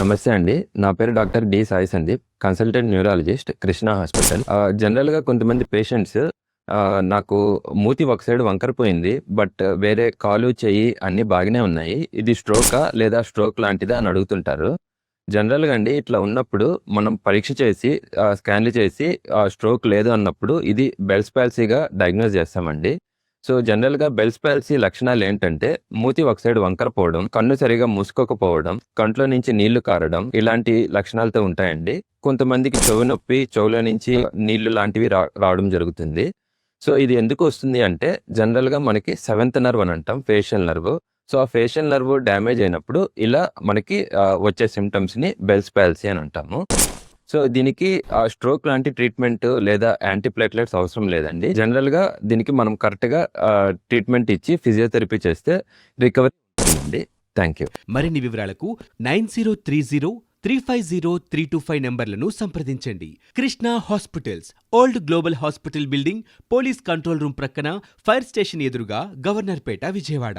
నమస్తే అండి. నా పేరు doctor D Sai Sandeep consultant neurologist Krishna hospital. జనరల్గా కొంతమంది పేషెంట్స్ నాకు మూతి ఒక సైడ్ వంకరపోయింది బట్ వేరే కాలు చెయ్యి అన్నీ బాగానే ఉన్నాయి. ఇది స్ట్రోకా లేదా స్ట్రోక్ లాంటిదా అని అడుగుతుంటారు. జనరల్గా అండి ఇట్లా ఉన్నప్పుడు మనం పరీక్ష చేసి స్కాన్లు చేసి స్ట్రోక్ లేదు అన్నప్పుడు ఇది బెల్స్ పాలసీగా డయాగ్నోస్ చేస్తామండి. సో జనరల్గా బెల్స్ పాలసీ లక్షణాలు ఏంటంటే మూతి ఒక సైడ్ వంకరపోవడం కన్ను సరిగా మూసుకోకపోవడం కంట్లో నుంచి నీళ్ళు కారడం ఇలాంటి లక్షణాలతో ఉంటాయండి. కొంతమందికి చెవు నొప్పి చెవులో నుంచి నీళ్ళు లాంటివి రా రావడం జరుగుతుంది. సో ఇది ఎందుకు వస్తుంది అంటే జనరల్గా మనకి సెవెంత్ నర్వ్ అని అంటాం ఫేషియల్ నర్వ్. సో ఆ ఫేషియల్ నర్వ్ డ్యామేజ్ అయినప్పుడు ఇలా మనకి వచ్చే సిమ్టమ్స్ని బెల్స్ పాలసీ అని అంటాము. సో దీనికి ఆ స్ట్రోక్ లాంటి ట్రీట్మెంట్ లేదా యాంటీప్లేట్లెట్స్ అవసరం లేదండి. జనరల్గా దీనికి మనం కరెక్ట్గా ట్రీట్మెంట్ ఇచ్చి ఫిజియోథెరపీ చేస్తే రికవరీ థ్యాంక్ యూ. మరిన్ని వివరాలకు nine zero three zero three five zero three two five నంబర్లను సంప్రదించండి. Krishna hospitals old global hospital building police control room ప్రక్కన ఫైర్ స్టేషన్ ఎదురుగా గవర్నర్పేట విజయవాడ.